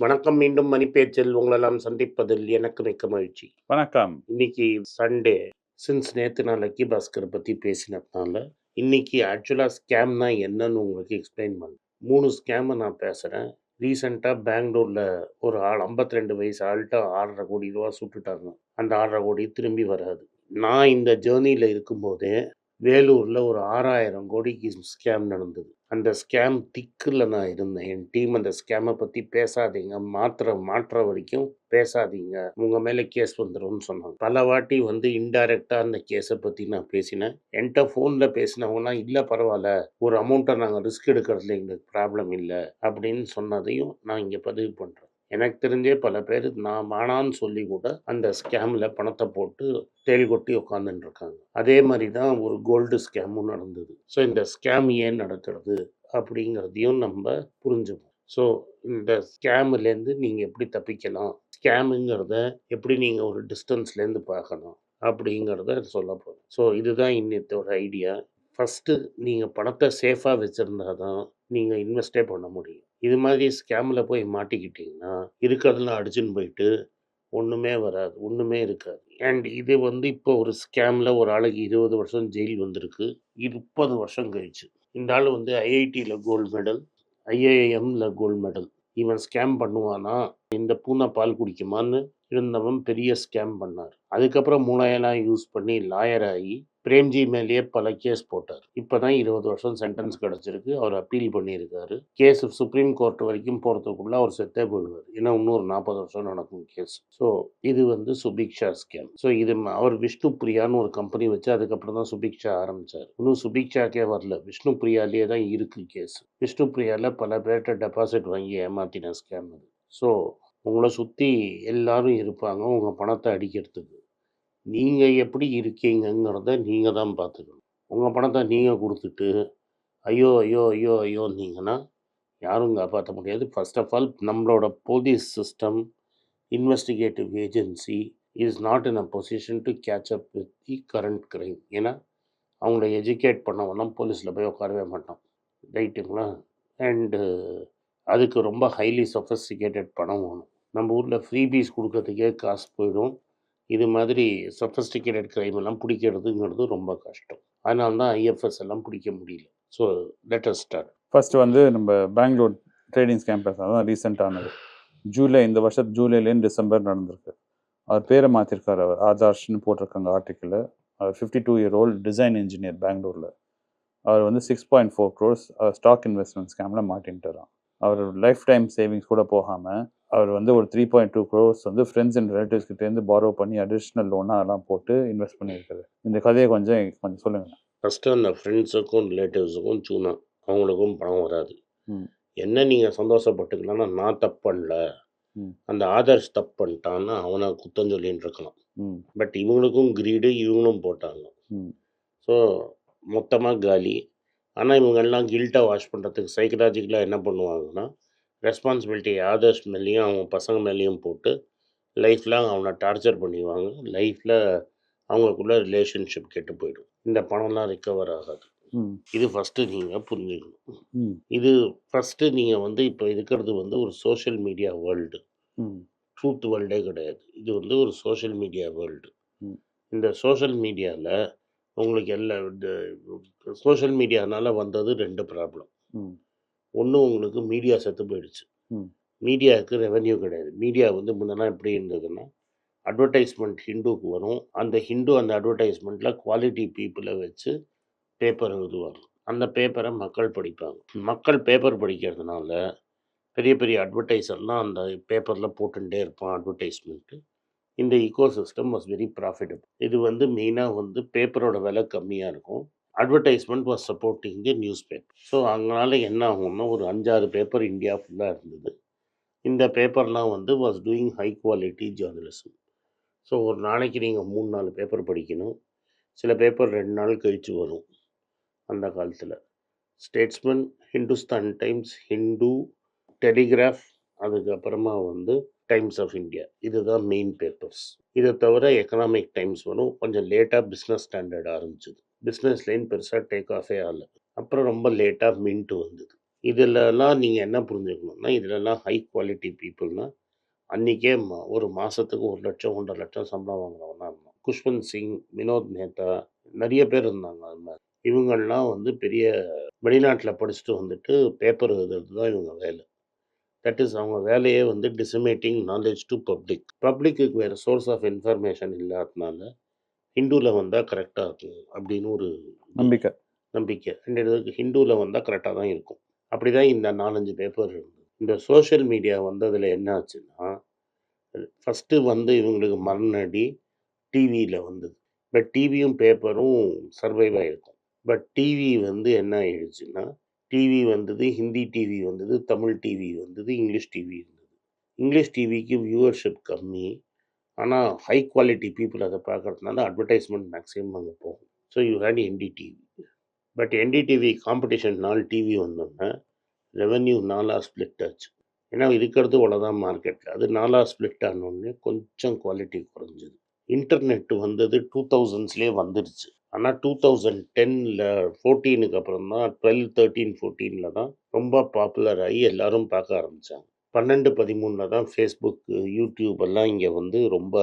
வணக்கம். மீண்டும் மணிப்பேச்சில் உங்களெல்லாம் சந்திப்பதில் எனக்கு மிக்க மகிழ்ச்சி. வணக்கம். இன்னைக்கு சண்டே சின்ஸ் நேற்று நான் லக்கி பாஸ்கரை பற்றி பேசினதுனால இன்னைக்கு ஆக்சுவலாக ஸ்கேம்னா என்னன்னு உங்களுக்கு எக்ஸ்பிளைன் பண்ண. மூணு ஸ்கேமை நான் பேசுகிறேன் ரீசெண்டாக பெங்களூரில் ஒரு ஆள் 52 ரெண்டு வயசு ஆள்கிட்ட ஆறரை கோடி ரூபா சுட்டுட்டாங்க. அந்த ஆறரை கோடி திரும்பி வராது. நான் இந்த ஜேர்னியில் இருக்கும்போதே வேலூரில் ஒரு ஆறாயிரம் கோடிக்கு ஸ்கேம் நடந்தது. அந்த ஸ்கேம் திக்கில் நான் இருந்தேன். என் டீம் அந்த ஸ்கேமை பற்றி பேசாதீங்க. மாத்திர மாற்ற வரைக்கும் பேசாதீங்க. உங்கள் மேலே கேஸ் வந்துடும் சொன்னாங்க. பல வாட்டி வந்து இன்டைரக்டாக அந்த கேஸை பற்றி நான் பேசினேன். என்கிட்ட ஃபோனில் பேசினவங்கன்னா இல்லை பரவாயில்ல ஒரு அமௌண்ட்டை நாங்கள் ரிஸ்க் எடுக்கிறதுல எங்களுக்கு ப்ராப்ளம் இல்லை. அப்படின்னு சொன்னதையும் நான் இங்கே பதிவு பண்ணுறேன் எனக்கு தெரிஞ்சே பல பேர் நான் வேணான்னு சொல்லி கூட அந்த ஸ்கேமில் பணத்தை போட்டு தேல் கொட்டி உட்காந்துட்டு இருக்காங்க. அதே மாதிரி தான் ஒரு கோல்டு ஸ்கேமும் நடந்தது. ஸோ இந்த ஸ்கேம் ஏன் நடக்கிறது? அப்படிங்கிறதையும் நம்ம புரிஞ்சுக்கணும் ஸோ இந்த ஸ்கேம்லேருந்து நீங்கள் எப்படி தப்பிக்கலாம்? ஸ்கேமுங்கிறத எப்படி நீங்கள் ஒரு டிஸ்டன்ஸ்லேருந்து பார்க்கணும் அப்படிங்கிறத சொல்ல போகிறோம் ஸோ இதுதான் இன்னத்தோட ஐடியா. ஃபஸ்ட்டு நீங்கள் பணத்தை சேஃபாக வச்சுருந்தா தான் நீங்கள் இன்வெஸ்டே பண்ண முடியும். இது மாதிரி ஸ்கேமில் போய் மாட்டிக்கிட்டிங்கன்னா இருக்கிறதெல்லாம் அடிச்சுன்னு போயிட்டு ஒன்றுமே வராது ஒன்றுமே இருக்காது. அண்ட் இது வந்து இப்போ ஒரு ஸ்கேமில் ஒரு ஆளுக்கு இருபது வருஷம் ஜெயில் வந்திருக்கு. இது முப்பது வருஷம் கழிச்சு. இந்த ஆள் வந்து ஐஐடியில் கோல்டு மெடல் ஐஏஎம்ல கோல்டு மெடல் இவன் ஸ்கேம் பண்ணுவானா? இந்த பூனை பால் குடிக்குமான்னு இருந்தவன் பெரிய ஸ்கேம் பண்ணார். அதுக்கப்புறம் மூளையெல்லாம் யூஸ் பண்ணி லாயர் ஆகி பிரேம்ஜி மேலேயே பல கேஸ் போட்டார். இப்போ தான் இருபது வருஷம் சென்டென்ஸ் கிடச்சிருக்கு. அவர் அப்பீல் பண்ணியிருக்காரு. கேஸ் சுப்ரீம் கோர்ட் வரைக்கும் போகிறதுக்குள்ளே அவர் செத்தே போயிடுவார். ஏன்னா இன்னொரு நாற்பது வருஷம் நடக்கும் கேஸ் ஸோ இது வந்து சுபிக்ஷா ஸ்கேம் ஸோ இது அவர் விஷ்ணு பிரியான்னு ஒரு கம்பெனி வச்சு அதுக்கப்புறம் தான் சுபிக்ஷா ஆரம்பிச்சார். இன்னும் சுபிக்ஷாக்கே வரல. விஷ்ணு பிரியாலேயே தான் இருக்குது கேஸ் விஷ்ணு பிரியாவில் பல பேர்கிட்ட டெபாசிட் வாங்கி ஏமாத்தின ஸ்கேம் அது. ஸோ உங்களை சுற்றி எல்லாரும் இருப்பாங்க. உங்கள் பணத்தை அடிக்கிறதுக்கு. நீங்கள் எப்படி இருக்கீங்கங்கிறத நீங்கள் தான் பார்த்துக்கணும். உங்கள் பணத்தை நீங்கள் கொடுத்துட்டு ஐயோ ஐயோ ஐயோ ஐயோன்னீங்கன்னா யாரும் காப்பாற்ற முடியாது. ஃபர்ஸ்ட் ஆஃப் ஆல் நம்மளோட police system investigative agency is not in a position to catch up with the current crime ஏன்னா அவங்கள எஜுகேட் பண்ணவெல்லாம் போலீஸில் போய் உட்காரவே மாட்டோம். ரைட்டுங்களா? அண்டு அதுக்கு ரொம்ப ஹைலி சொஃபஸ்டிகேட்டட் பணம் வேணும். நம்ம ஊரில் ஃப்ரீபீஸ் கொடுக்கறதுக்கே காசு போயிடும். இது மாதிரி சஃபஸ்டிகேட்டட் கிரைம் எல்லாம் பிடிக்கிறதுங்கிறது ரொம்ப கஷ்டம். அதனால தான் ஐஎஃப்எஸ் எல்லாம் பிடிக்க முடியல. ஸோ லெட்டர் ஸ்டார்ட் ஃபஸ்ட்டு வந்து நம்ம பெங்களூர் ட்ரேடிங்ஸ் கேம்பஸ் தான் ரீசெண்டானது ஜூலை இந்த வருஷத்து ஜூலைலேருந்து டிசம்பர் நடந்திருக்கு. அவர் பேரை மாற்றிருக்காரு அவர். ஆதர்ஷ்னு போட்டிருக்காங்க ஆர்டிக்கிளில் அவர் fifty two year old design engineer பெங்களூரில் அவர் வந்து six point four crores stock investment ஸ்கேமில் மாட்டின்ட்டுறான் அவர் லைஃப் டைம் சேவிங்ஸ் கூட போகாமல் அவர் வந்து ஒரு த்ரீ பாயிண்ட் டூ க்ரோர்ஸ் வந்து ஃப்ரெண்ட்ஸ் அண்ட் ரிலேட்டிவ்ஸ் கிட்டேருந்து borrow பண்ணி அடிஷ்னல் லோனாக எல்லாம் போட்டு இன்வெஸ்ட் பண்ணியிருக்காரு. இந்த கதையை கொஞ்சம் கொஞ்சம் சொல்லுங்கள் ஃபஸ்ட்டு அந்த ஃப்ரெண்ட்ஸுக்கும் ரிலேட்டிவ்ஸுக்கும் சூனா அவங்களுக்கும் பணம் வராது. என்ன நீங்கள் சந்தோஷப்பட்டுக்கலாம்னா நான் தப்பு பண்ணல. அந்த ஆதர்ஸ் தப்பு பண்ணிட்டான்னு அவனை குத்தம் சொல்லின்னு இருக்கலாம். பட் இவங்களுக்கும் கிரீடு இவங்களும் போட்டாங்க. ம். ஸோ மொத்தமாக காலி. ஆனால் இவங்கெல்லாம் கில்ட்டை வாஷ் பண்ணுறதுக்கு சைக்கலாஜிக்கலாக என்ன பண்ணுவாங்கன்னா ரெஸ்பான்சிபிலிட்டி ஆதர்ஸ் மேலேயும் அவங்க பசங்க மேலேயும் போட்டு லைஃப்பில் அவனை டார்ச்சர் பண்ணிடுவாங்க. லைஃப்பில் அவங்களுக்குள்ள ரிலேஷன்ஷிப் கெட்டு போயிடும். இந்த பணம்லாம் ரிக்கவர் ஆகாது. இது ஃபஸ்ட்டு நீங்கள் புரிஞ்சுக்கணும். இது ஃபஸ்ட்டு நீங்கள் வந்து இப்போ இருக்கிறது வந்து ஒரு சோஷியல் மீடியா வேர்ல்டு ட்ரூத் வேர்ல்டே கிடையாது. இது வந்து ஒரு சோஷியல் மீடியா வேர்ல்டு. இந்த சோஷியல் மீடியாவில் உங்களுக்கு எல்லா சோஷியல் மீடியானால வந்தது ரெண்டு ப்ராப்ளம் ஒன்று உங்களுக்கு மீடியா செத்து போயிடுச்சு. மீடியாவுக்கு ரெவென்யூ கிடையாது. மீடியா வந்து முன்னெல்லாம் எப்படி இருந்ததுன்னா அட்வர்டைஸ்மெண்ட் ஹிந்துக்கு வரும். அந்த ஹிந்து அந்த அட்வர்டைஸ்மெண்ட்டில் குவாலிட்டி பீப்புளை வச்சு பேப்பர் எழுதுவாங்க. அந்த பேப்பரை மக்கள் படிப்பாங்க. மக்கள் பேப்பர் படிக்கிறதுனால பெரிய பெரிய அட்வர்டைஸர்லாம் அந்த பேப்பரில் போட்டுட்டே இருப்பான் அட்வர்டைஸ்மெண்ட்டு இந்த ecosystem was very profitable இது வந்து மெயினாக வந்து பேப்பரோட விலை கம்மியாக இருக்கும். Advertisement was supporting the newspaper so அதனால என்ன ஆகும்னா ஒரு அஞ்சாறு பேப்பர் இந்தியா ஃபுல்லாக இருந்தது. இந்த பேப்பர்லாம் வந்து was doing high quality journalism so ஒரு நாளைக்கு நீங்கள் மூணு நாலு பேப்பர் படிக்கணும். சில பேப்பர் ரெண்டு நாள் கழித்து வரும் அந்த காலத்தில். Statesman Hindustan times Hindu telegraph அதுக்கப்புறமா வந்து டைம்ஸ் ஆஃப் இந்தியா இதுதான் மெயின் பேப்பர்ஸ் இதை தவிர எக்கனாமிக் டைம்ஸ் வரும். கொஞ்சம் லேட்டாக பிஸ்னஸ் ஸ்டாண்டர்ட் ஆரம்பிச்சது. பிஸ்னஸ் லைன் பெருசாக டேக் ஆஃபே ஆகல. அப்புறம் ரொம்ப லேட்டாக மின்ட் வந்தது. இதிலலாம் நீங்கள் என்ன புரிஞ்சுக்கணும்னா இதிலலாம் ஹை குவாலிட்டி பீப்புள்னால் அன்றைக்கே ஒரு மாதத்துக்கு ஒரு லட்சம் ஒன்றரை லட்சம் சம்பளம் வாங்குறவனா இருந்தான். குஷ்வந்த் சிங் வினோத் மேத்தா நிறைய பேர் இருந்தாங்க அது மாதிரி இவங்கள்லாம் வந்து பெரிய வெளிநாட்டில் படிச்சுட்டு வந்துட்டு பேப்பர் எழுதுறது தான் இவங்க வேலை. தட் இஸ் அவங்க வேலையே வந்து டிசிமேட்டிங் நாலேஜ் டு பப்ளிக் பப்ளிக்கு வேறு சோர்ஸ் ஆஃப் இன்ஃபர்மேஷன் இல்லாததுனால ஹிந்துவில் வந்தால் கரெக்டாக இருக்கும் அப்படின்னு ஒரு நம்பிக்கை. நம்பிக்கை. அண்ட் இதுக்கு ஹிந்துவில் வந்தால் கரெக்டாக தான் இருக்கும். அப்படி தான் இந்த நாலஞ்சு பேப்பர் இருந்தது இந்த சோஷியல் மீடியா வந்ததில் என்ன ஆச்சுன்னா ஃபஸ்ட்டு வந்து இவங்களுக்கு மரணடி டிவியில் வந்தது. பட் டிவியும் பேப்பரும் சர்வைவ் ஆகிருக்கும் பட் டிவி வந்து என்ன ஆயிடுச்சுன்னா டிவி வந்தது ஹிந்தி டிவி வந்தது தமிழ் டிவி வந்தது இங்கிலீஷ் டிவி இருந்தது. இங்கிலீஷ் டிவிக்கு வியூவர்ஷிப் கம்மி. ஆனால் ஹை குவாலிட்டி பீப்புள் அதை பார்க்கறதுனால அட்வர்டைஸ்மெண்ட் மேக்ஸிமம் அங்கே போகும். So you had NDTV but NDTV competition நாலு டிவி வந்தோன்னே ரெவென்யூ நாலாக ஸ்ப்ளிட் ஆச்சு. ஏன்னா இருக்கிறது அவ்வளோதான் மார்க்கெட்டில் அது நாலாக ஸ்ப்ளிட் ஆனோடனே கொஞ்சம் குவாலிட்டி குறைஞ்சிது. இன்டர்நெட் வந்தது டூ தௌசண்ட்ஸ்லேயே வந்துடுச்சு ஆனால் டூ தௌசண்ட் டென்னில் ஃபோர்டீனுக்கு அப்புறம் தான் டுவெல் தேர்ட்டீன் ஃபோர்டீனில் தான் ரொம்ப பாப்புலர் ஆகி எல்லோரும் பார்க்க ஆரம்பித்தாங்க பன்னெண்டு பதிமூணில் தான் ஃபேஸ்புக்கு யூடியூப் எல்லாம் இங்கே வந்து ரொம்ப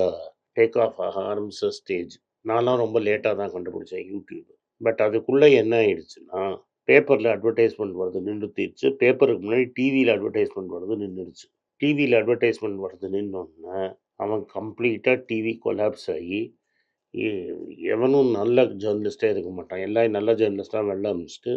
டேக் ஆஃப் ஆக ஆரம்பித்த ஸ்டேஜ் நான்லாம் ரொம்ப லேட்டாக தான் கண்டுபிடிச்சேன் யூடியூப் பட் அதுக்குள்ளே என்ன ஆயிடுச்சுன்னா பேப்பரில் அட்வர்டைஸ்மெண்ட் வருது நின்றுத்திடுச்சு பேப்பருக்கு முன்னாடி டிவியில் அட்வர்டைஸ்மெண்ட் வருது நின்றுடுச்சு. டிவியில் அட்வர்டைஸ்மெண்ட் வருது நின்னோடனே அவன் கம்ப்ளீட்டாக டிவி கொலாப்ஸ் ஆகி எவனும் நல்ல ஜேர்னலிஸ்டே இருக்க மாட்டான். எல்லா நல்ல ஜேர்னலிஸ்டாக வெளில அமிச்சிட்டு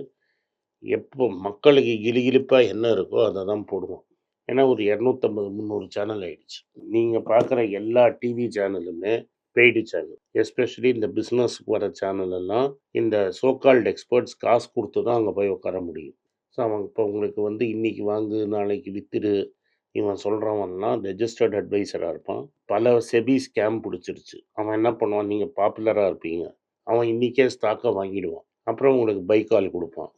எப்போ மக்களுக்கு கிலிகிலிப்பாக என்ன இருக்கோ அதை தான் போடுவான். ஏன்னா ஒரு இரநூத்தம்பது முந்நூறு சேனல் ஆயிடுச்சு. நீங்கள் பார்க்குற எல்லா டிவி சேனலுமே பெய்டு சேனல் எஸ்பெஷலி இந்த பிஸ்னஸ்க்கு வர சேனல் எல்லாம் இந்த சோகால்டு எக்ஸ்பர்ட்ஸ் காசு கொடுத்து தான் அங்கே போய் உட்கார முடியும். ஸோ அவன் இப்போ உங்களுக்கு வந்து இன்னைக்கு வாங்கு நாளைக்கு வித்துடு இவன் சொல்கிறவன்லாம் ரெஜிஸ்டர்ட் அட்வைசராக இருப்பான். பல செபி ஸ்கேம் பிடிச்சிருச்சு. அவன் என்ன பண்ணுவான்? நீங்கள் பாப்புலராக இருப்பீங்க. அவன் இன்றைக்கே ஸ்டாக்கை வாங்கிடுவான். அப்புறம் உங்களுக்கு பை கால் கொடுப்பான்.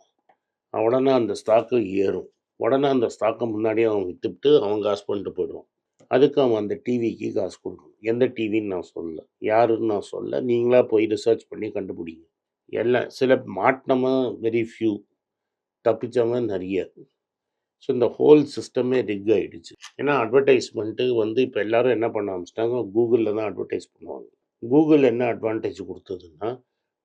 உடனே அந்த ஸ்டாக்கு ஏறும். உடனே அந்த ஸ்டாக்கை முன்னாடியே அவன் விற்றுட்டு அவன் காசு பண்ணிட்டு போயிடுவான். அதுக்கு அவன் அந்த டிவிக்கு காசு கொடுக்கணும். எந்த டிவின்னு நான் சொல்ல யாருன்னு நான் சொல்ல நீங்களாக போய் ரிசர்ச் பண்ணி கண்டுபிடிங்க. எல்லாம் சில மாட்டினவன் வெரி ஃபியூ தப்பிச்சவன் நிறைய. ஸோ இந்த ஹோல் சிஸ்டமே ரிக் ஆகிடுச்சு ஏன்னா அட்வர்டைஸ்மெண்ட்டு வந்து இப்போ எல்லோரும் என்ன பண்ண ஆரம்பிச்சிட்டாங்க? கூகுளில் தான் அட்வர்டைஸ் பண்ணுவாங்க. கூகுள் என்ன அட்வான்டேஜ் கொடுத்ததுன்னா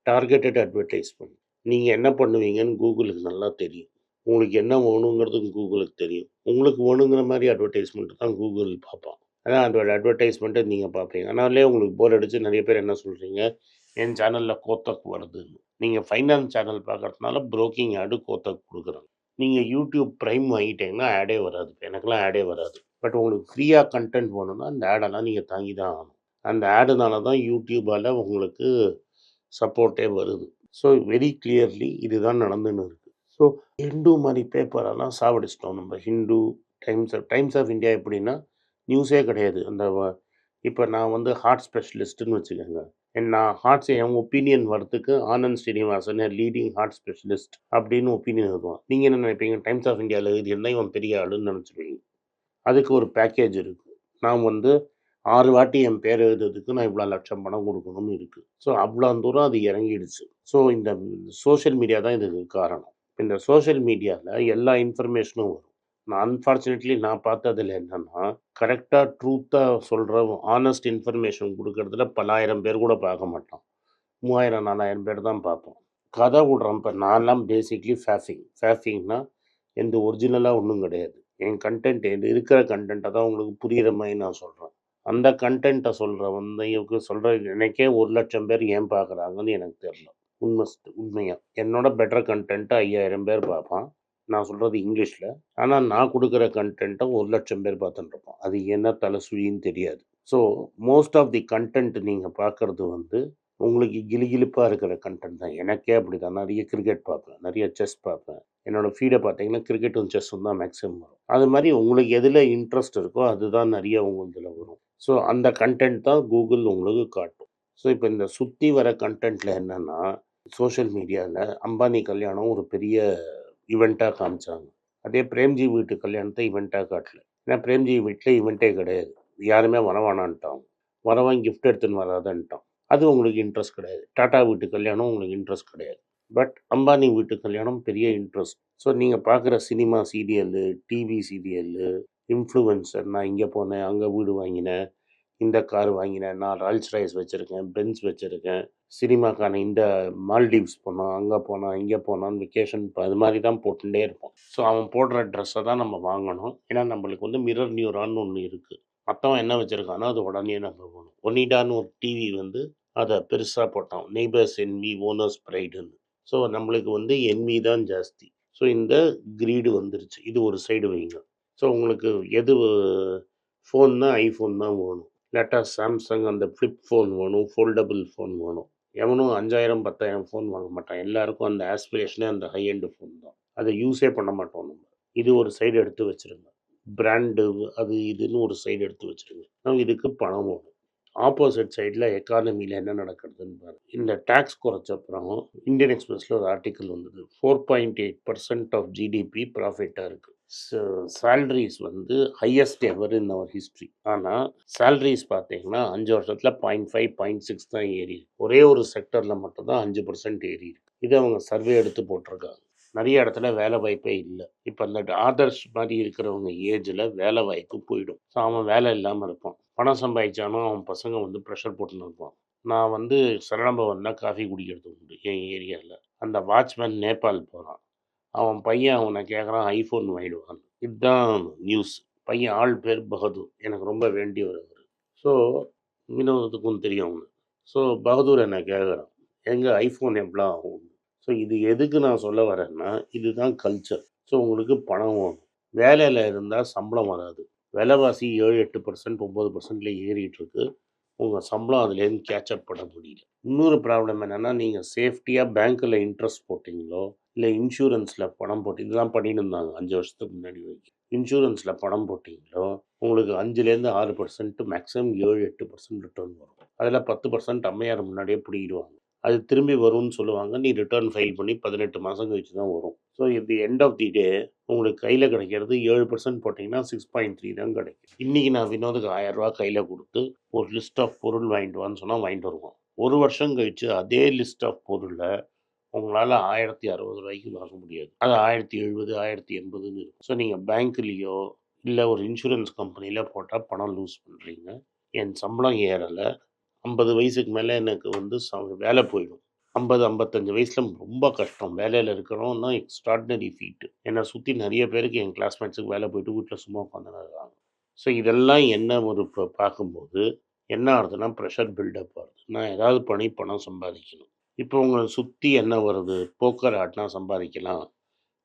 டார்கெட்டட் அட்வர்டைஸ்மெண்ட் நீங்கள் என்ன பண்ணுவீங்கன்னு கூகுளுக்கு நல்லா தெரியும். உங்களுக்கு என்ன வேணுங்கிறது கூகுளுக்கு தெரியும். உங்களுக்கு வேணுங்கிற மாதிரி அட்வர்டைஸ்மெண்ட் தான் கூகுள் பார்ப்பான். அதான் அதோட அட்வர்டைஸ்மெண்ட்டை நீங்கள் பார்ப்பீங்க. அதனாலே உங்களுக்கு போர் அடித்து நிறைய பேர் என்ன சொல்கிறீங்க என் சேனலில் கோத்தக் வருதுன்னு நீங்கள் ஃபைனான்ஸ் சேனல் பார்க்கறதுனால ப்ரோக்கிங் ஆடு கோத்தக் கொடுக்குறாங்க. நீங்கள் யூடியூப் ப்ரைம் வாங்கிட்டீங்கன்னா ஆடே வராது. எனக்கெல்லாம் ஆடே வராது. பட் உங்களுக்கு ஃப்ரீயாக கண்டென்ட் வேணும்னா அந்த ஆடெல்லாம் நீங்கள் தாங்கி தான் ஆகணும். அந்த ஆடுனால தான் யூடியூபால் உங்களுக்கு சப்போர்ட்டே வருது. ஸோ வெரி கிளியர்லி இதுதான் நடந்துன்னு இருக்குது ஸோ ஹிந்து மாதிரி பேப்பரெல்லாம் சாவடிச்சிட்டோம் நம்ம. Hindu times of times of India எப்படின்னா நியூஸே கிடையாது. அந்த இப்போ நான் வந்து ஹார்ட் ஸ்பெஷலிஸ்ட்டுன்னு வச்சுக்கோங்க. என் நான் ஹார்ட்ஸ் என் ஒப்பீனியன் வரதுக்கு Anand Srinivasan leading heart specialist அப்படின்னு ஒப்பீனியன் எழுதுவான். நீங்கள் என்ன நினைப்பீங்க? டைம்ஸ் ஆஃப் இந்தியாவில் எழுதியிருந்தால் இவன் பெரிய ஆளுன்னு நினச்சிருவீங்க. அதுக்கு ஒரு பேக்கேஜ் இருக்குது நான் வந்து ஆறு வாட்டி என் பேர் எழுதுறதுக்கு நான் இவ்வளோ லட்சம் பணம் கொடுக்கணும்னு இருக்குது ஸோ அவ்வளோ தூரம் அது இறங்கிடுச்சு. ஸோ இந்த சோஷியல் மீடியா தான் இதுக்கு காரணம். இந்த சோஷியல் மீடியாவில் எல்லா இன்ஃபர்மேஷனும் வரும். நான் அன்ஃபார்ச்சுனேட்லி நான் பார்த்ததில் என்னென்னா கரெக்டாக ட்ரூத்தாக சொல்கிற ஆனஸ்ட் இன்ஃபர்மேஷன் கொடுக்கறதுல பலாயிரம் பேர் கூட பார்க்க மாட்டோம். மூவாயிரம் நாலாயிரம் பேர் தான் பார்ப்போம். கதை விடுறப்ப நான்லாம் பேசிக்லி ஃபேஃபிங் ஃபேஃபிங்னா எந்த ஒரிஜினலாக ஒன்றும் கிடையாது. என் கண்டென்ட் என் இருக்கிற கண்டென்ட்டை தான் உங்களுக்கு புரிகிற மாதிரி நான் சொல்கிறேன் அந்த கண்டென்ட்டை சொல்கிற வந்து இவருக்கு சொல்கிற எனக்கே ஒரு லட்சம் பேர் ஏன் பார்க்குறாங்கன்னு எனக்கு தெரியல. உண்மை உண்மையாக என்னோட பெட்டர் கண்டென்ட்டை ஐயாயிரம் பேர் பார்ப்பான். நான் சொல்கிறது இங்கிலீஷில். ஆனால் நான் கொடுக்குற கண்டென்ட்டை ஒரு லட்சம் பேர் பார்த்துட்டுருப்போம் அது என்ன தலை சுழின்னு தெரியாது. So most of the content நீங்கள் பார்க்குறது வந்து உங்களுக்கு கிலிகிலிப்பாக இருக்கிற கண்டென்ட் தான். எனக்கே அப்படி தான் நிறைய கிரிக்கெட் பார்ப்பேன். நிறைய செஸ் பார்ப்பேன். என்னோடய ஃபீடை பார்த்தீங்கன்னா கிரிக்கெட்டும் செஸ்ஸும் தான் மேக்ஸிமம் வரும். அது மாதிரி உங்களுக்கு எதில் இன்ட்ரெஸ்ட் இருக்கோ அதுதான் நிறைய உங்களுதில் வரும். ஸோ அந்த கண்டென்ட் தான் கூகுள் உங்களுக்கு காட்டும். ஸோ இப்போ இந்த சுற்றி வர கண்டென்ட்டில் என்னென்னா சோஷியல் மீடியாவில் அம்பானி கல்யாணம் ஒரு பெரிய ஈவெண்ட்டாக காமிச்சாங்க. அதே பிரேம்ஜி வீட்டு கல்யாணத்தை ஈவெண்ட்டாக காட்டல. ஏன்னா பிரேம்ஜி வீட்டில் ஈவெண்ட்டே கிடையாது. யாருமே வரவானான்ட்டான் வரவன் கிஃப்ட் எடுத்துன்னு வராதன்ட்டான் அது உங்களுக்கு இன்ட்ரெஸ்ட் கிடையாது. டாட்டா வீட்டு கல்யாணம் உங்களுக்கு இன்ட்ரெஸ்ட் கிடையாது. பட் அம்பானி வீட்டு கல்யாணம் பெரிய இன்ட்ரெஸ்ட் ஸோ நீங்கள் பார்க்குற cinema serial TV serial influencer நான் இங்கே போனேன் அங்கே வீடு வாங்கினேன் இந்த கார் வாங்கினேன் நான் ரால்ஸ் ராய்ஸ் வச்சுருக்கேன் பென்ஸ் வச்சுருக்கேன். சினிமாக்கான இந்த மால்டீவ்ஸ் போனோம் அங்கே போனோம் இங்கே போனோம் வெக்கேஷன் அது மாதிரி தான் போட்டுகிட்டே இருப்போம். ஸோ அவன் போடுற ட்ரெஸ்ஸை தான் நம்ம வாங்கணும். ஏன்னா நம்மளுக்கு வந்து மிரர் நியூரான்னு ஒன்று இருக்குது மற்றவன் என்ன வச்சுருக்கானோ அது உடனே நம்ம போகணும் ஒனிடான்னு ஒரு டிவி வந்து அதை பெருசாக போட்டான். நெய்பர்ஸ் என்வி ஓனர்ஸ் ப்ரைடுன்னு ஸோ நம்மளுக்கு வந்து என்வி தான் ஜாஸ்தி. ஸோ இந்த கிரீடு வந்துருச்சு. இது ஒரு சைடு வைங்க. ஸோ உங்களுக்கு எது ஃபோன்னா ஐஃபோன் தான் வேணும். லேட்டாக சாம்சங் அந்த ஃப்ளிப் ஃபோன் வேணும் ஃபோல்டபுள் ஃபோன் வேணும். எவனும் அஞ்சாயிரம் பத்தாயிரம் ஃபோன் வாங்க மாட்டான். எல்லாருக்கும் அந்த ஆஸ்பிரேஷனே அந்த ஹை எண்டு ஃபோன் தான். அதை யூஸே பண்ண மாட்டோம் நம்ம. இது ஒரு சைடு எடுத்து வச்சுருங்க. பிராண்டு அது இதுன்னு ஒரு சைடு எடுத்து வச்சுருங்க. நம்ம இதுக்கு பணம் வேணும் ஆப்போசிட் சைடில் எக்கானமியில் என்ன நடக்கிறதுன்னு பாரு இந்த டேக்ஸ் குறைச்ச அப்புறம் இந்தியன் எக்ஸ்பிரஸில் ஒரு ஆர்டிக்கல் வந்தது. Four point eight percent of GDP ப்ராஃபிட்டாக இருக்குது சேல்ரிஸ் வந்து ஹையஸ்ட் எவர் இன் அவர் ஹிஸ்ட்ரி ஆனால் சேல்ரிஸ் பார்த்தீங்கன்னா அஞ்சு வருஷத்தில் பாயிண்ட் ஃபைவ் பாயிண்ட் சிக்ஸ் தான் ஏறி ஒரே ஒரு செக்டரில் மட்டும்தான் அஞ்சு பர்சன்ட் ஏறி இதை அவங்க சர்வே எடுத்து போட்டிருக்காங்க. நிறைய இடத்துல வேலை வாய்ப்பே இல்லை. இப்போ அந்த ஆதர்ஷ் மாதிரி இருக்கிறவங்க ஏஜில் வேலை வாய்ப்பு போயிடும். ஸோ அவன் வேலை இல்லாமல் இருப்பான். பணம் சம்பாதிச்சானோ அவன் பசங்க வந்து ப்ரெஷர் போட்டுன்னு இருப்பான். நான் வந்து சரணபவன்னா காஃபி குடிக்கிறது உண்டு என் ஏரியாவில் அந்த வாட்ச்மேன் நேபாள் போகிறான் அவன் பையன் அவனை கேட்குறான் ஐஃபோன் வாங்கிடுவான் இதுதான் நியூஸ் பையன் ஆள் பேர் பகதூர். எனக்கு ரொம்ப வேண்டியவர் அவர். ஸோ வினோதத்துக்கும் தெரியும் அவனு ஸோ பகதூர் என்னை கேட்குறான் எங்கே ஐஃபோன் எவ்வளோ ஆகும்? ஸோ இது எதுக்கு நான் சொல்ல வரேன்னா இதுதான் கல்ச்சர் ஸோ உங்களுக்கு பணம் வேணும். வேலையில் இருந்தால் சம்பளம் வராது. விலைவாசி ஏழு எட்டு பர்சன்ட் ஒம்பது பர்சன்ட்ல ஏறிட்டு இருக்கு. உங்கள் சம்பளம் அதுலேருந்து கேட்சப் பண்ண முடியல. இன்னொரு ப்ராப்ளம் என்னென்னா நீங்கள் சேஃப்டியாக பேங்க்கில் இன்ட்ரெஸ்ட் போட்டிங்களோ இல்லை இன்சூரன்ஸில் பணம் போட்டு இதெல்லாம் பண்ணிட்டு இருந்தாங்க அஞ்சு வருஷத்துக்கு முன்னாடி வரைக்கும். இன்சூரன்ஸில் பணம் போட்டிங்களோ உங்களுக்கு அஞ்சுலேருந்து ஆறு பர்சன்ட் மேக்ஸிமம் ஏழு எட்டு பர்சன்ட் ரிட்டர்ன் வரும். அதில் பத்து பர்சன்ட் அம்மையார் முன்னாடியே பிடிக்கிடுவாங்க அது திரும்பி வரும்னு சொல்லுவாங்க. நீ ரிட்டர்ன் ஃபைல் பண்ணி பதினெட்டு மாதம் கழிச்சு தான் வரும் ஸோ இது எண்ட் ஆஃப் தி டே உங்களுக்கு கையில் கிடைக்கிறது ஏழு பர்சன்ட் போட்டிங்கன்னா சிக்ஸ் பாயிண்ட் த்ரீ தான் கிடைக்கும். இன்றைக்கி நான் வினோதுக்கு ஆயரூவா கையில் கொடுத்து ஒரு லிஸ்ட் ஆஃப் பொருள் வாங்கிட்டு வான்னு சொன்னால் வாங்கிட்டு வருவோம் ஒரு வருஷம் கழிச்சு அதே லிஸ்ட் ஆஃப் பொருளை உங்களால் ஆயிரத்தி அறுபது ரூபாய்க்கு வாங்க முடியாது. அது ஆயிரத்தி எழுபது ஆயிரத்தி எண்பதுன்னு இருக்கும். ஸோ நீங்கள் பேங்க்லேயோ இல்லை ஒரு இன்சூரன்ஸ் கம்பெனியில் போட்டால் பணம் லூஸ் பண்ணுறீங்க என் சம்பளம் ஏறலை. ஐம்பது வயசுக்கு மேலே எனக்கு வந்து ச- வேலை போயிடும். ஐம்பது ஐம்பத்தஞ்சு வயசில் ரொம்ப கஷ்டம். வேலையில் இருக்கிறோம்னா எக்ஸ்ட்ராடினரி ஃபீட்டு என்னை சுற்றி நிறைய பேருக்கு என் கிளாஸ்மேட்ஸுக்கு வேலை போயிட்டு வீட்டில் சும்மா உட்காந்துருக்காங்க ஸோ இதெல்லாம் என்ன ஒரு இப்போ பார்க்கும்போது என்ன ஆகுதுன்னா ப்ரெஷர் பில்டப் ஆகுது. நான் ஏதாவது பண்ணி பணம் சம்பாதிக்கணும். இப்போ உங்களை சுற்றி என்ன வருது? போக்கர் ஆடினா சம்பாதிக்கலாம்.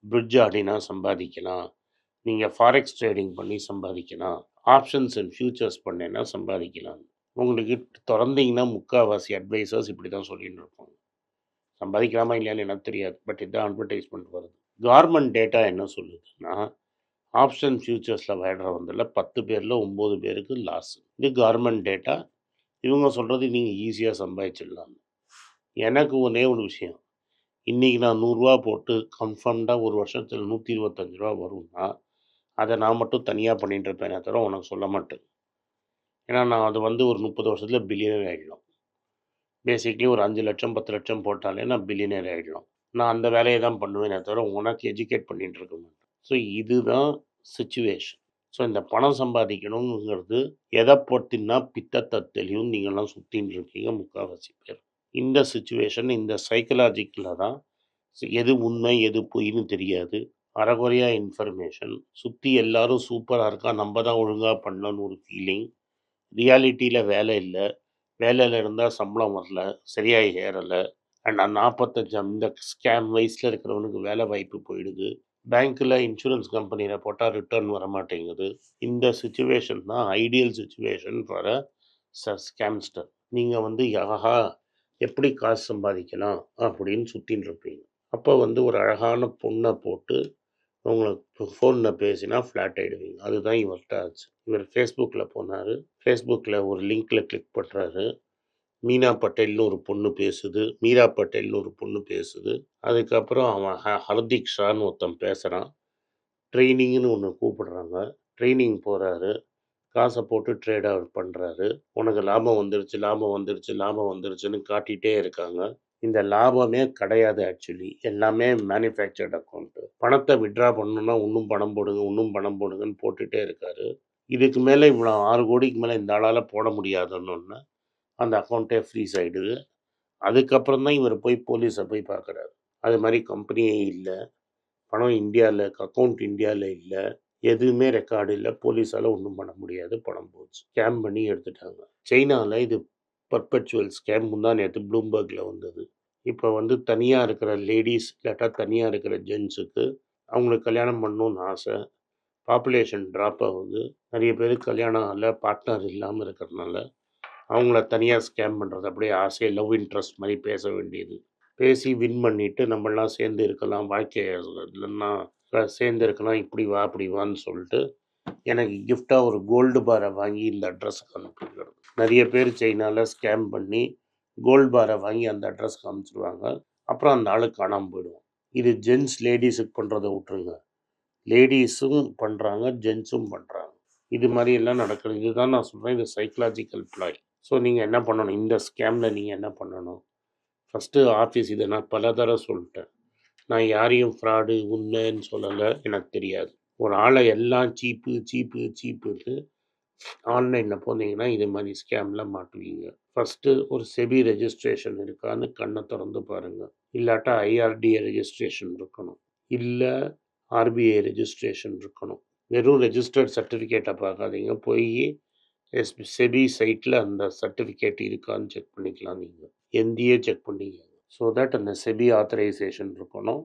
பிரிட்ஜ் ஆடினா சம்பாதிக்கலாம். நீங்கள் ஃபாரெக்ஸ் ட்ரேடிங் பண்ணி சம்பாதிக்கலாம். ஆப்ஷன்ஸ் அண்ட் ஃபியூச்சர்ஸ் பண்ணேன்னா சம்பாதிக்கலாம். உங்களுக்கு திறந்தீங்கன்னா முக்கால்வாசி அட்வைசர்ஸ் இப்படி தான் சொல்லிட்டு இருப்பாங்க. சம்பாதிக்கலாமா இல்லையான்னு எனக்கு தெரியாது. பட் இதுதான் அட்வர்டைஸ்மெண்ட் வருது. கவர்மெண்ட் டேட்டா என்ன சொல்லுதுன்னா ஆப்ஷன் ஃபியூச்சர்ஸில் விளையாடுறவந்தில் பத்து பேரில் ஒம்பது பேருக்கு லாஸ் இது கவர்மெண்ட் டேட்டா இவங்க சொல்கிறது நீங்கள் ஈஸியாக சம்பாதிச்சிடலாம். எனக்கு ஒன்றே ஒரு விஷயம். இன்றைக்கி நான் நூறுரூவா போட்டு கன்ஃபார்ம்டாக ஒரு வருஷத்தில் நூற்றி இருபத்தஞ்சி ரூபா வரும்னா அதை நான் மட்டும் தனியாக பண்ணிகிட்டு இருப்பேன் தவிர உனக்கு சொல்ல மாட்டேன். ஏன்னா நான் அது வந்து ஒரு முப்பது வருஷத்தில் பில்லியனர் ஆகிடலாம் பேசிக்லி ஒரு அஞ்சு லட்சம் பத்து லட்சம் போட்டாலே நான் பில்லியனர் ஆகிடலாம் நான் அந்த வேலையை தான் பண்ணுவேனே தவிர உனக்கு எஜுகேட் பண்ணிகிட்டு இருக்க மாட்டேன். ஸோ இதுதான் சுச்சுவேஷன் ஸோ இந்த பணம் சம்பாதிக்கணுங்கிறது எதை பொறுத்தின்னா பித்தத்தை தெளிவும் நீங்கள்லாம் சுற்றின்னு இருக்கீங்க முக்கால்வாசி பேர். இந்த சுச்சுவேஷன் இந்த சைக்கலாஜிக்கில் தான் எது உண்மை எது பொய்ன்னு தெரியாது. அறகுறையாக இன்ஃபர்மேஷன் சுற்றி எல்லாரும் சூப்பராக இருக்கா நம்ம தான் ஒழுங்காக பண்ணணும்னு ஒரு ஃபீலிங் ரியாலிட்டியில் வேலை இல்லை. வேலையில் இருந்தால் சம்பளம் வரல சரியாக ஏறலை. அண்ட் நாற்பத்தஞ்சு இந்த ஸ்கேம் வயசில் இருக்கிறவனுக்கு வேலை வாய்ப்பு போயிடுது. பேங்க்கில் இன்சூரன்ஸ் கம்பெனியில் போட்டால் ரிட்டர்ன் வர மாட்டேங்குது இந்த சுச்சுவேஷன் தான் ideal situation for a scamster நீங்கள் வந்து யாகா எப்படி காசு சம்பாதிக்கலாம் அப்படின்னு சுற்றின்னு இருப்பீங்க. அப்போ வந்து ஒரு அழகான பொண்ணை போட்டு உங்களுக்கு ஃபோனில் பேசினா ஃப்ளாட் ஆகிடுவீங்க அதுதான் இவர்கிட்ட ஆச்சு. இவர் ஃபேஸ்புக்கில் போனார். ஃபேஸ்புக்கில் ஒரு லிங்க்கில் கிளிக் பண்ணுறாரு மீனா பட்டேல்னு ஒரு பொண்ணு பேசுது. மீரா பட்டேல்னு ஒரு பொண்ணு பேசுது. அதுக்கப்புறம் அவன் ஹ- ஹர்திக் ஷான்னு ஒருத்தன் பேசுகிறான் ட்ரைனிங்னு ஒன்று கூப்பிடுறாங்க. ட்ரைனிங் போகிறாரு காசை போட்டு ட்ரேட் அவர் பண்ணுறாரு உனக்கு லாபம் வந்துருச்சு லாபம் வந்துருச்சு லாபம் வந்துருச்சுன்னு காட்டிகிட்டே இருக்காங்க. இந்த லாபமே கிடையாது ஆக்சுவலி எல்லாமே மேனுஃபேக்சர்ட் அக்கௌண்ட்டு பணத்தை விட்ரா பண்ணணும்னா இன்னும் பணம் போடுங்க இன்னும் பணம் போடுங்கன்னு போட்டுகிட்டே இருக்காரு. இதுக்கு மேலே இவ்வளோ ஆறு கோடிக்கு மேலே இந்த ஆளால் போட முடியாதுன்னு அந்த அக்கௌண்ட்டே ஃப்ரீஸ் ஆகிடுது அதுக்கப்புறம் தான் இவர் போய் போலீஸை போய் பார்க்குறாரு. அது மாதிரி கம்பெனியே இல்லை. பணம் இந்தியாவில் அக்கௌண்ட் இந்தியாவில் இல்லை. எதுவுமே ரெக்கார்டு இல்லை. போலீஸால் ஒன்றும் பண்ண முடியாது. பணம் போச்சு. ஸ்கேம் பண்ணி எடுத்துட்டாங்க. சைனாவில் இது பர்பச்சுவல் ஸ்கேம் தான் நேற்று ப்ளூம்பர்கில் வந்தது. இப்போ வந்து தனியாக இருக்கிற லேடிஸ் இல்லாட்டா தனியாக இருக்கிற ஜென்ஸுக்கு அவங்களுக்கு கல்யாணம் பண்ணணும்னு ஆசை. பாப்புலேஷன் ட்ராப் ஆகுது. நிறைய பேர் கல்யாணம் ஆகல. பார்ட்னர் இல்லாமல் இருக்கிறதுனால அவங்கள தனியாக ஸ்கேம் பண்ணுறது அப்படியே ஆசையை லவ் இன்ட்ரெஸ்ட் மாதிரி பேச வேண்டியது. பேசி வின் பண்ணிவிட்டு நம்மளாம் சேர்ந்து இருக்கலாம். வாழ்க்கை இல்லைன்னா சேர்ந்துருக்கணும் இப்படி வா அப்படி வான்னு சொல்லிட்டு எனக்கு கிஃப்டாக ஒரு கோல்டு பாரை வாங்கி இந்த அட்ரஸுக்கு அனுப்பிடுறது நிறைய பேர் சைனாவில் ஸ்கேம் பண்ணி கோல்டு பாரை வாங்கி அந்த அட்ரஸ்க்கு அனுப்பிச்சிடுவாங்க அப்புறம் அந்த ஆளு காணாமல் போயிடுவோம் இது ஜென்ஸ் லேடிஸுக்கு பண்ணுறத விட்டுருங்க. லேடிஸும் பண்ணுறாங்க ஜென்ஸும் பண்ணுறாங்க இது மாதிரி எல்லாம் நடக்குது. இதுதான் நான் சொல்கிறேன் இது சைக்கலாஜிக்கல் ப்ளாய் ஸோ நீங்கள் என்ன பண்ணணும்? இந்த ஸ்கேமில் நீங்கள் என்ன பண்ணணும்? ஃபஸ்ட்டு ஆஃபீஸ் இதை நான் பல தடவை சொல்லிட்டேன். நான் யாரையும் ஃப்ராடு உண்மைன்னு சொல்லலை எனக்கு தெரியாது. ஒரு ஆளை எல்லாம் சீப்பு சீப்பு சீப்புன்னு ஆன்லைனில் போனீங்கன்னா இது மாதிரி ஸ்கேமில் மாட்டுவீங்க. ஃபஸ்ட்டு ஒரு செபி ரெஜிஸ்ட்ரேஷன் இருக்கான்னு கண்ணை திறந்து பாருங்கள் இல்லாட்டா ஐஆர்டிஏ ரெஜிஸ்ட்ரேஷன் இருக்கணும். இல்லை ஆர்பிஐ ரெஜிஸ்ட்ரேஷன் இருக்கணும். வெறும் ரெஜிஸ்டர்ட் சர்டிஃபிகேட்டை பார்க்காதீங்க. போய் எஸ் செபி சைட்டில் அந்த சர்டிஃபிகேட் இருக்கான்னு செக் பண்ணிக்கலாம் நீங்கள் எந்தியே செக் பண்ணிக்கங்க ஸோ தட் அந்த செபி ஆத்தரைசேஷன் இருக்கணும்.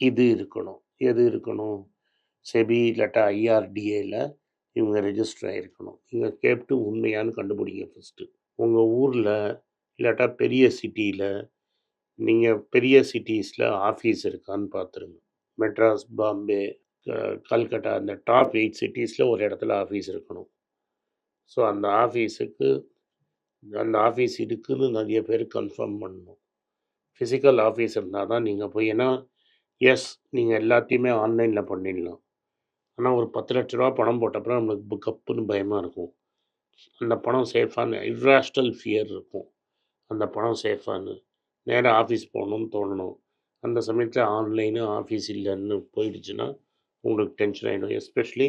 இது இருக்கணும். எது இருக்கணும்? செபி இல்லாட்டா ஐஆர்டிஏல இவங்க ரெஜிஸ்டர் ஆகிருக்கணும் நீங்கள் கேப்ட்டு உண்மையானு கண்டுபிடிங்க ஃபஸ்ட்டு உங்கள் ஊரில் இல்லாட்டா பெரிய சிட்டியில் நீங்கள் பெரிய சிட்டிஸில் ஆஃபீஸ் இருக்கான்னு பார்த்துருங்க மெட்ராஸ் பாம்பே க- கல்கட்டா அந்த டாப் எயிட் சிட்டிஸில் ஒரு இடத்துல ஆஃபீஸ் இருக்கணும். ஸோ அந்த ஆஃபீஸுக்கு அந்த ஆஃபீஸ் இருக்குதுன்னு நிறைய பேர் கன்ஃபார்ம் பண்ணணும். ஃபிசிக்கல் ஆஃபீஸ் இருந்தால் தான் நீங்கள் போய் ஏன்னா எஸ் நீங்கள் எல்லாத்தையுமே ஆன்லைனில் பண்ணிடலாம். ஆனால் ஒரு பத்து லட்ச ரூபா பணம் போட்டப்பறம் நம்மளுக்கு கப்புன்னு பயமாக இருக்கும். அந்த பணம் சேஃபான இன்ராஷ்டல் ஃபியர் இருக்கும். அந்த பணம் சேஃபானு நேராக ஆஃபீஸ் போகணும்னு தோணணும். அந்த சமயத்தில் ஆன்லைனு ஆஃபீஸ் இல்லைன்னு போயிடுச்சுன்னா உங்களுக்கு டென்ஷன் ஆகிடும் எஸ்பெஷலி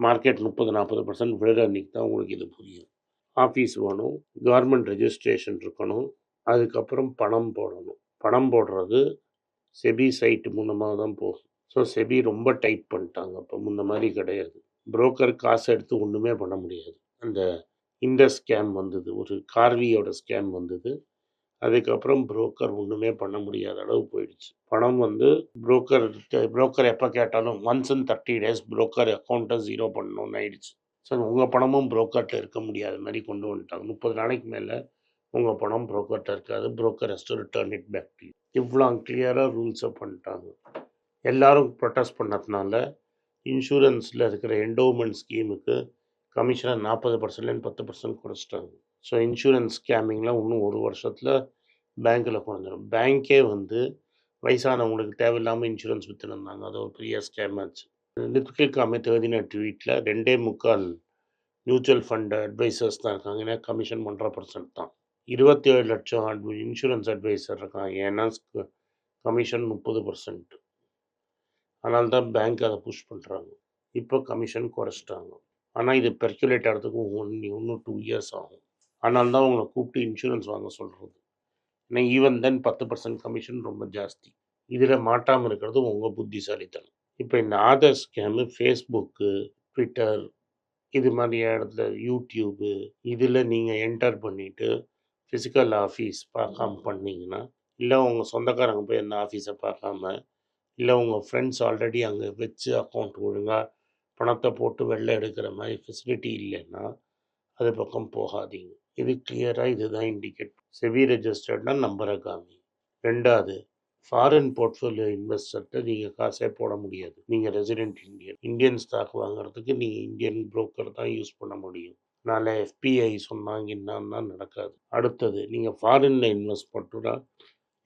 மார்க்கெட் முப்பது நாற்பது பர்சன்ட் விழுற அன்றைக்கி தான் உங்களுக்கு இது புரியும். ஆஃபீஸ் போகணும் கவர்மெண்ட் ரெஜிஸ்ட்ரேஷன் இருக்கணும் அதுக்கப்புறம் பணம் போடணும். பணம் போடுறது செபி சைட்டு மூலமாக தான் போகும். ஸோ செபி ரொம்ப டைட் பண்ணிட்டாங்க. இப்போ முன்ன மாதிரி கிடையாது. புரோக்கர் காசு எடுத்து ஒன்றுமே பண்ண முடியாது. அந்த இந்த ஸ்கேம் வந்தது. ஒரு கார்வியோட ஸ்கேம் வந்தது. அதுக்கப்புறம் புரோக்கர் ஒன்றுமே பண்ண முடியாத அளவு போயிடுச்சு. பணம் வந்து புரோக்கர் புரோக்கர் எப்போ கேட்டாலும் once in thirty days broker அக்கௌண்ட்டை ஜீரோ பண்ணணும்னு ஆயிடுச்சு. ஸோ உங்கள் பணமும் புரோக்கர்கிட்ட இருக்க முடியாத மாதிரி கொண்டு வந்துட்டாங்க. முப்பது நாளைக்கு மேலே உங்கள் பணம் புரோக்கர்கிட்ட இருக்காது. Broker has return it back to இவ்வளோ கிளியராக ரூல்ஸை பண்ணிட்டாங்க. எல்லாரும் ப்ரொட்டஸ்ட் பண்ணதுனால இன்சூரன்ஸில் இருக்கிற என்டோமெண்ட் ஸ்கீமுக்கு கமிஷனை நாற்பது பர்சன்ட்லேருந்து பத்து பர்சன்ட் குறைச்சிட்டாங்க. ஸோ இன்சூரன்ஸ் ஸ்கேமிங்லாம் இன்னும் ஒரு வருஷத்தில் பேங்க்கில் குறைஞ்சிடும் பேங்க்கே வந்து வயசானவங்களுக்கு தேவையில்லாமல் இன்சூரன்ஸ் விற்றுன்னு இருந்தாங்க. அது ஒரு பெரிய ஸ்கேம் ஆச்சு. நித்கில்காமே தேதின ட்வீட்டில் ரெண்டே முக்கால் மியூச்சுவல் ஃபண்ட் அட்வைசர்ஸ் தான் இருக்காங்க. ஏன்னா கமிஷன் ஒன்றரை பர்சன்ட் தான். இருபத்தி ஏழு லட்சம் அட்வை இன்சூரன்ஸ் அட்வைசர் இருக்காங்க. ஏன்னா கமிஷன் முப்பது பர்சன்ட் அதனால தான் பேங்க் அதை புஷ் பண்ணுறாங்க இப்போ கமிஷன் குறைச்சிட்டாங்க. ஆனால் இது பெர்க்குலேட் ஆகிறதுக்கு ஒன் இன்னும் டூ இயர்ஸ் ஆகும். அதனால தான் உங்களை கூப்பிட்டு இன்சூரன்ஸ் வாங்க சொல்கிறது ஏன்னா ஈவன் தென் பத்து பர்சன்ட் கமிஷன் ரொம்ப ஜாஸ்தி. இதில் மாட்டாமல் இருக்கிறது உங்கள் புத்திசாலித்தனம். இப்போ இந்த ஆதர் ஸ்கேமு ஃபேஸ்புக்கு ட்விட்டர் இது மாதிரி இடத்துல யூடியூபு இதில் நீங்கள் என்டர் பண்ணிவிட்டு ஃபிசிக்கல் ஆஃபீஸ் பார்க்காம பண்ணீங்கன்னா இல்லை உங்கள் சொந்தக்காரங்க போய் அந்த ஆஃபீஸை பார்க்காம இல்லை உங்கள் ஃப்ரெண்ட்ஸ் ஆல்ரெடி அங்கே வச்சு அக்கௌண்ட் ஒழுங்காக பணத்தை போட்டு வெளில எடுக்கிற மாதிரி ஃபெசிலிட்டி இல்லைன்னா அது பக்கம் போகாதீங்க. இது கிளியராக இதுதான் இண்டிகேட் செவி ரெஜிஸ்டர்ட்னா நம்பரை காமி. ரெண்டாவது ஃபாரின் போர்ட்ஃபோலியோ இன்வெஸ்டர்கிட்ட நீங்கள் காசே போட முடியாது. நீங்கள் ரெசிடென்ட் இந்தியன் இந்தியன் ஸ்டாக் வாங்குறதுக்கு நீங்கள் இந்தியன் புரோக்கர் தான் யூஸ் பண்ண முடியும். நாளை எஃபிஐ சொன்னாங்க தான் நடக்காது. அடுத்தது நீங்கள் ஃபாரினில் இன்வெஸ்ட் பண்ணுறா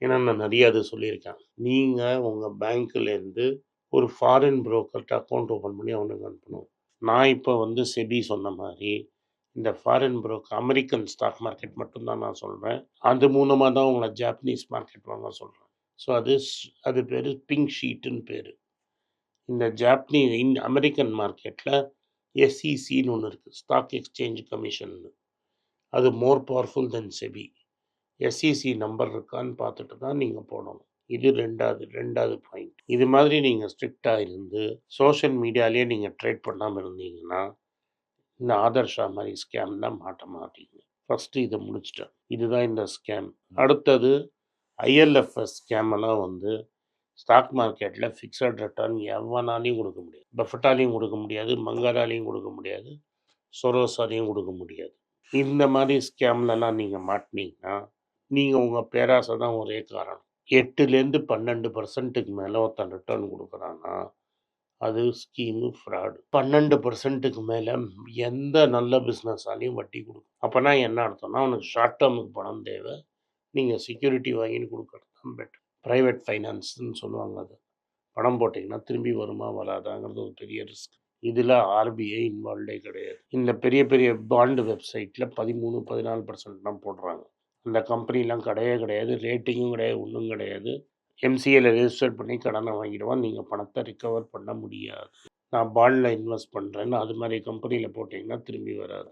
ஏன்னா நான் நிறைய அது சொல்லியிருக்கேன் நீங்கள் உங்கள் பேங்க்லேருந்து ஒரு ஃபாரின் புரோக்கர்கிட்ட அக்கௌண்ட் ஓப்பன் பண்ணி அவனுக்கு அனுப்பணும். நான் இப்போ வந்து செபி சொன்ன மாதிரி இந்த foreign broker American stock market மட்டும்தான் நான் சொல்கிறேன் அது மூலமாக தான் உங்களை ஜாப்பனீஸ் மார்க்கெட் வாங்க சொல்கிறேன் ஸோ அது ஸ்- அது பேர் பிங்க் ஷீட்டுன்னு பேர். இந்த ஜாப்பனீ இன் அமெரிக்கன் மார்க்கெட்டில் எஸ்இசின்னு ஒன்று இருக்குது ஸ்டாக் எக்ஸ்சேஞ்ச் கமிஷன்னு அது more powerful then SEBI SEC number இருக்கான்னு பார்த்துட்டு தான் நீங்கள் போடணும். இது ரெண்டாவது ரெண்டாவது பாயிண்ட் இது மாதிரி நீங்கள் ஸ்ட்ரிக்டாக இருந்து சோஷியல் மீடியாலேயே நீங்கள் ட்ரேட் பண்ணாமல் இருந்தீங்கன்னா இந்த ஆதர்ஷா மாதிரி ஸ்கேம் தான் மாட்ட மாட்டீங்க. ஃபஸ்ட்டு இதை முடிச்சிட்டேன். இதுதான் இந்த ஸ்கேம் அடுத்தது ஐஎல்எஃப்எஸ் ஸ்கேமெல்லாம் வந்து ஸ்டாக் மார்க்கெட்டில் ஃபிக்ஸட் ரிட்டர்ன் எவனாலையும் கொடுக்க முடியாது. பஃபட்டாலையும் கொடுக்க முடியாது மங்காராலையும் கொடுக்க முடியாது சொரோசாலையும் கொடுக்க முடியாது. இந்த மாதிரி ஸ்கேம்லலாம் நீங்கள் மாட்டினீங்கன்னா நீங்கள் உங்கள் பேராசை தான் ஒரே காரணம். எட்டுலேருந்து பன்னெண்டு பர்சன்ட்டுக்கு மேலே ஒருத்தன் ரிட்டர்ன் கொடுக்குறான்னா அது ஸ்கீமு ஃப்ராடு பன்னெண்டு பர்சன்ட்டுக்கு மேலே எந்த நல்ல பிஸ்னஸாலையும் வட்டி கொடுக்கும். அப்போனா என்ன அர்த்தம்னா அவனுக்கு ஷார்ட் டேர்முக்கு பணம் தேவை. நீங்கள் செக்யூரிட்டி வாங்கின்னு கொடுக்கறது தான் பெட்டர் ப்ரைவேட் ஃபைனான்ஸ்னு சொல்லுவாங்க அது. பணம் போட்டிங்கன்னா திரும்பி வருமா வராதாங்கிறது ஒரு பெரிய ரிஸ்க் இதில் ஆர்பிஐ இன்வால்வ்டே கிடையாது. இந்த பெரிய பெரிய பாண்டு வெப்சைட்டில் பதிமூணு பதினாலு பர்சன்ட் தான் போடுறாங்க. அந்த கம்பெனிலாம் கிடையவே கிடையாது. ரேட்டிங்கும் கிடையாது. ஒன்றும் கிடையாது. எம்சிஏல ரெஜிஸ்டர் பண்ணி கடனை வாங்கிடுவான். நீங்கள் பணத்தை ரிக்கவர் பண்ண முடியாது. நான் பாண்டில் இன்வெஸ்ட் பண்ணுறேன்னு அது மாதிரி கம்பெனியில் போட்டிங்கன்னா திரும்பி வராது.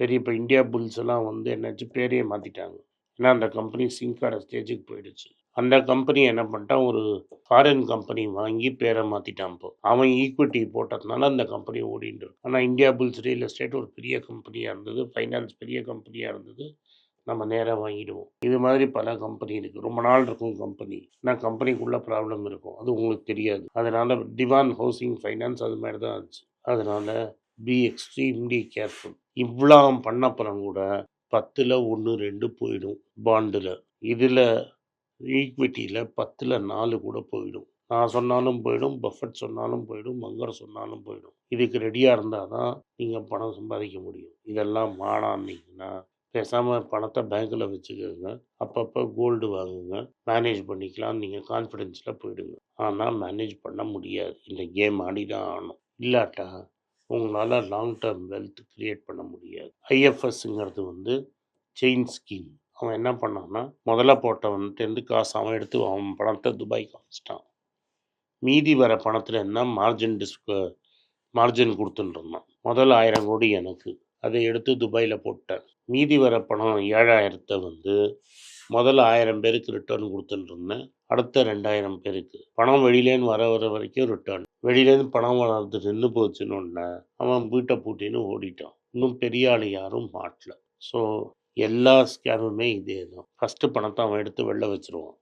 பெரிய இப்போ இந்தியா புல்ஸ் எல்லாம் வந்து என்னாச்சு பேரையே மாற்றிட்டாங்க ஏன்னா அந்த கம்பெனி சிங்கார ஸ்டேஜுக்கு போயிடுச்சு. அந்த கம்பெனி என்ன பண்ணிட்டான் ஒரு ஃபாரின் கம்பெனி வாங்கி பேரை மாற்றிட்டான் இப்போ. அவன் ஈக்விட்டி போட்டதுனால அந்த கம்பெனி ஓடிட்டு இருக்கு. ஆனால் இந்தியா புல்ஸ் ரியல் எஸ்டேட் ஒரு பெரிய கம்பெனியாக இருந்தது. ஃபைனான்ஸ் பெரிய கம்பெனியாக இருந்தது. நம்ம நேராக வாங்கிடுவோம். இது மாதிரி பல கம்பெனி இருக்குது ரொம்ப நாள் இருக்கும் கம்பெனி ஆனால் கம்பெனிக்குள்ளே ப்ராப்ளம் இருக்கும். அது உங்களுக்கு தெரியாது. அதனால் டிவான் ஹவுசிங் ஃபைனான்ஸ் அது மாதிரி தான் இருந்துச்சு. அதனால் பி எக்ஸ்ட்ரீம்லி கேர்ஃபுல் இவ்வளோ பண்ணப்புறம் கூட பத்தில் ஒன்று ரெண்டு போயிடும் பாண்டில் இதில் ஈக்விட்டியில் பத்தில் நாலு கூட போயிடும். நான் சொன்னாலும் போயிடும் பஃபட் சொன்னாலும் போயிடும் மங்கர் சொன்னாலும் போயிடும். இதுக்கு ரெடியாக இருந்தால் தான் நீங்கள் பணம் சம்பாதிக்க முடியும். இதெல்லாம் மாடான்னீங்கன்னா பேசாமல் பணத்தை பேங்க்கில் வச்சுக்கோங்க. அப்பப்போ கோல்டு வாங்குங்க. மேனேஜ் பண்ணிக்கலாம் நீங்கள் கான்ஃபிடென்ஸில் போயிடுங்க. ஆனால் மேனேஜ் பண்ண முடியாது. இந்த கேம் ஆடி தான் ஆகணும். இல்லாட்டா உங்களால் லாங் டேர்ம் வெல்த் க்ரியேட் பண்ண முடியாது. ஐஎஃப்எஸ்ங்கிறது வந்து செயின் ஸ்கீம் அவன் என்ன பண்ணான்னா முதல்ல போட்டவன்ட்டேருந்து காசு அவன் எடுத்து அவன் பணத்தை துபாய்க்கு அமைச்சிட்டான் மீதி வர பணத்தில் என்ன மார்ஜின் டிஸ்க மார்ஜின் கொடுத்துட்டுருந்தான் முதல் ஆயிரம் கோடி எனக்கு. அதை எடுத்து துபாயில் போட்டேன் மீதி வர பணம் ஏழாயிரத்தை வந்து முதல்ல ஆயிரம் பேருக்கு ரிட்டர்ன் கொடுத்துட்டு இருந்தேன். அடுத்த ரெண்டாயிரம் பேருக்கு. பணம் வெளியிலேருந்து வர வர வரைக்கும் ரிட்டர்ன் வெளியிலேருந்து பணம் வளர்ந்து நின்று போச்சுன்னு ஒன்று அவன் வீட்டை பூட்டின்னு ஓடிட்டான். இன்னும் பெரிய ஆள் யாரும் மாட்டல. ஸோ எல்லா ஸ்கேமுமே இதே தான் ஃபஸ்ட்டு பணத்தை அவன் எடுத்து வெளில வச்சுருவான்.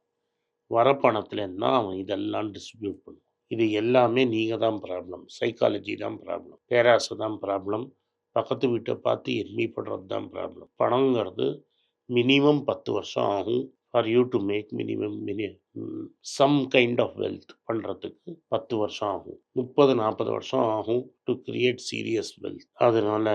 வர பணத்துலேருந்து அவன் இதெல்லாம் டிஸ்ட்ரிபியூட் பண்ணுவான். இது எல்லாமே நீங்கள் தான் ப்ராப்ளம் சைக்காலஜி தான் ப்ராப்ளம் பேராசை தான் ப்ராப்ளம் பக்கத்து வீட்டை பார்த்து எண்ணி படுறது தான் ப்ராப்ளம் பணங்கிறது மினிமம் பத்து வருஷம் ஆகும். For you to make minimum mini some kind of wealth பண்ணுறதுக்கு பத்து வருஷம் ஆகும். முப்பது நாற்பது வருஷம் ஆகும் டு கிரியேட் சீரியஸ் வெல்த் அதனால்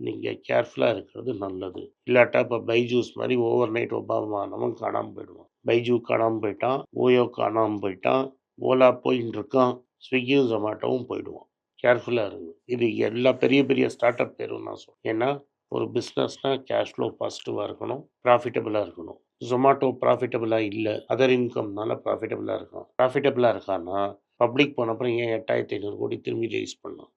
நீங்கள் கேர்ஃபுல்லாக இருக்கிறது நல்லது. இல்லாட்டா இப்போ பைஜூஸ் மாதிரி ஓவர் நைட் ஒபாமானவன் காணாமல் போயிடுவான். பைஜூ காணாமல் போயிட்டான் ஓயோ காணாமல் போயிட்டான் ஓலா போயின்னு இருக்கான் ஸ்விக்கியும் ஜொமேட்டோவும் போயிடுவான். கேர்ஃபுல்லாக இருங்க. இது எல்லா பெரிய பெரிய ஸ்டார்ட் அப் பேரும் நான் சொல்கிறேன் ஏன்னா ஒரு பிஸ்னஸ்னால் கேஷ் ஃப்ளோ பாசிட்டிவாக இருக்கணும் ப்ராஃபிட்டபுளாக இருக்கணும். ஜொமாட்டோ ப்ராஃபிட்டபுளாக இல்லை. அதர் இன்கம்னால ப்ராஃபிட்டபுளாக இருக்கும். ப்ராஃபிட்டபுளாக இருக்கான்னா பப்ளிக் போன அப்புறம் ஏன் எட்டாயிரத்தி ஐநூறு கோடி திரும்பி ரைஸ் பண்ணோம்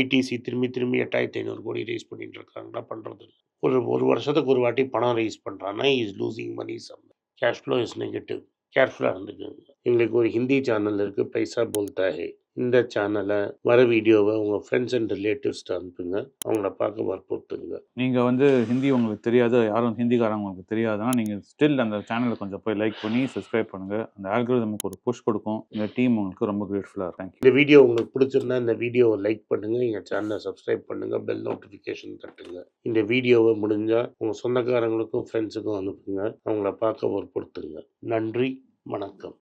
ஐடிசி திரும்பி திரும்பி எட்டாயிரத்தி ஐநூறு கோடி ரைஸ் பண்ணிட்டு இருக்காங்களா? பண்ணுறது இல்லை. ஒரு ஒரு வருஷத்துக்கு ஒரு வாட்டி பணம் ரைஸ் பண்ணுறான்னா is losing money some cash flow is negative கேர்ஃபுல்லாக இருந்துக்கோங்க. எங்களுக்கு ஒரு ஹிந்தி சேனல் இருக்குது பைசா போல்தா ஹே இந்த சேனலை வர வீடியோவை உங்கள் ஃப்ரெண்ட்ஸ் அண்ட் ரிலேட்டிவ்ஸ்ட்டு அனுப்புங்க. அவங்கள பார்க்க வற்புறுத்துங்க. நீங்கள் வந்து ஹிந்தி உங்களுக்கு தெரியாது யாரும் ஹிந்திக்காரங்க உங்களுக்கு தெரியாதுன்னா நீங்கள் ஸ்டில் அந்த சேனலை கொஞ்சம் போய் லைக் பண்ணி சப்ஸ்கிரைப் பண்ணுங்கள் அந்த ஆல்கரிதமுக்கு ஒரு புஷ் கொடுக்கும். இந்த டீம் உங்களுக்கு ரொம்ப கிரேட்ஃபுல்லாக இருக்கும். இந்த வீடியோ உங்களுக்கு பிடிச்சிருந்தா இந்த வீடியோவை லைக் பண்ணுங்கள் எங்கள் சேனலை சப்ஸ்கிரைப் பண்ணுங்கள் பெல் நோட்டிஃபிகேஷன் தட்டுங்க. இந்த வீடியோவை முடிஞ்சால் உங்கள் சொந்தக்காரங்களுக்கும் ஃப்ரெண்ட்ஸுக்கும் அனுப்புங்க. அவங்கள பார்க்க வற்புறுத்துங்க. நன்றி வணக்கம்.